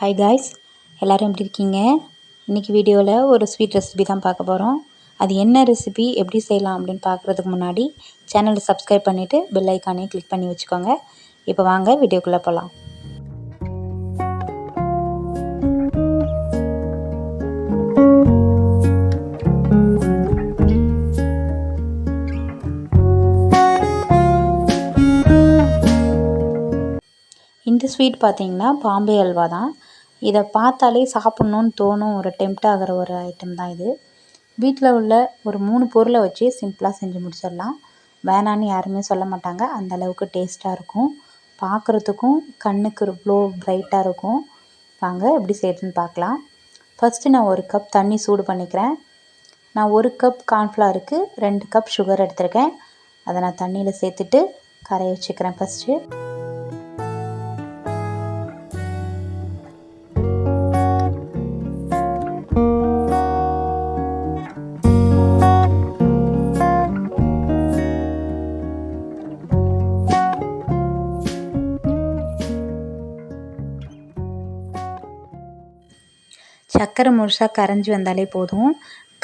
Hi guys எல்லோரும் எப்படி இருக்கீங்க? இன்றைக்கி வீடியோவில் ஒரு ஸ்வீட் ரெசிபி தான் பார்க்க போகிறோம் அது என்ன ரெசிபி எப்படி செய்யலாம் அப்படின்னு பார்க்குறதுக்கு முன்னாடி சேனலை சப்ஸ்கிரைப் பண்ணிவிட்டு பெல் ஐக்கானையும் கிளிக் பண்ணி வச்சுக்கோங்க. இப்போ வாங்க வீடியோக்குள்ளே போகலாம் இந்த ஸ்வீட் பார்த்திங்கன்னா பாம்பே அல்வா தான். இதை பார்த்தாலே சாப்பிட்ணுன்னு தோணும் ஒரு டெம்ட் ஆகிற ஒரு ஐட்டம் தான் இது. வீட்டில் உள்ள ஒரு மூணு பொருளை வச்சு சிம்பிளாக செஞ்சு முடிச்சிடலாம். வேணான்னு யாருமே சொல்ல மாட்டாங்க. அந்த அளவுக்கு டேஸ்ட்டாக இருக்கும். பார்க்குறதுக்கும் கண்ணுக்கு இவ்வளோ ப்ரைட்டாக இருக்கும். வாங்க எப்படி செய்யுதுன்னு பார்க்கலாம். ஃபஸ்ட்டு நான் ஒரு கப் தண்ணி சூடு பண்ணிக்கிறேன். நான் ஒரு கப் கார்ன்ஃப்ளவருக்கு ரெண்டு கப் சுகர் எடுத்திருக்கேன். அதை நான் தண்ணியில் சேர்த்துட்டு கரைய வச்சுக்கிறேன் ஃபஸ்ட்டு சக்கரை முழுசாக கரைஞ்சி வந்தாலே போதும்.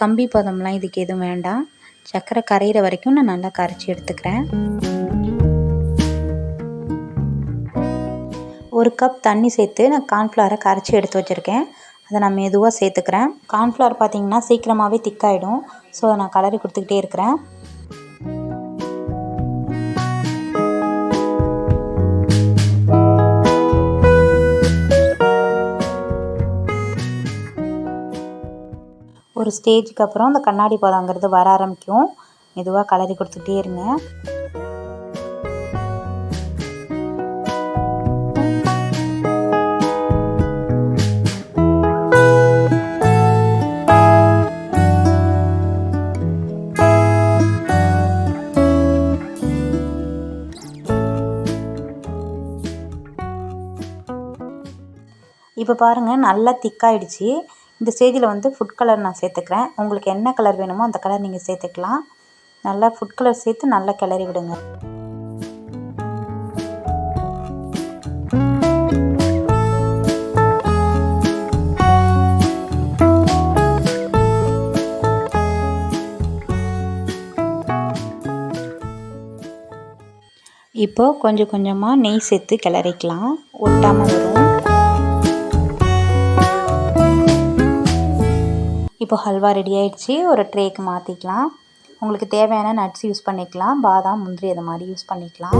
கம்பி பதம்லாம் இதுக்கு எதுவும் வேண்டாம். சக்கரை கரையிற வரைக்கும் நான் நல்லா கரைச்சி எடுத்துக்கிறேன். ஒரு கப் தண்ணி சேர்த்து நான் கார்ன்ஃப்ளவரை கரைச்சி எடுத்து வச்சுருக்கேன். அதை நான் மெதுவாக சேர்த்துக்கிறேன். கார்ன்ஃப்ளவர் பார்த்திங்கன்னா சீக்கிரமாகவே திக்காயிடும் ஸோ அதை நான் கலரி கொடுத்துக்கிட்டே இருக்கிறேன். ஒரு ஸ்டேஜுக்கு அப்புறம் அந்த கண்ணாடி பதங்கிறது வர ஆரம்பிக்கும். மெதுவாக கலரி கொடுத்துட்டே இருங்க. இப்போ பாருங்கள் நல்லா திக்காயிடுச்சு இந்த ஸ்டேஜில் வந்து ஃபுட் கலர் நான் சேர்த்துக்கிறேன். உங்களுக்கு என்ன கலர் வேணுமோ அந்த கலர் நீங்கள் சேர்த்துக்கலாம். நல்லா ஃபுட் கலர் சேர்த்து நல்லா கிளறி விடுங்க. இப்போது கொஞ்சம் கொஞ்சமாக நெய் சேர்த்து கிளறிக்கலாம். ஒட்டாமல் வரும். இப்போ ஹல்வா ரெடி ஆகிடுச்சி ஒரு ட்ரேக்கு மாற்றிக்கலாம் உங்களுக்கு தேவையான நட்ஸ் யூஸ் பண்ணிக்கலாம். பாதாம் முந்திரி அது மாதிரி யூஸ் பண்ணிக்கலாம்.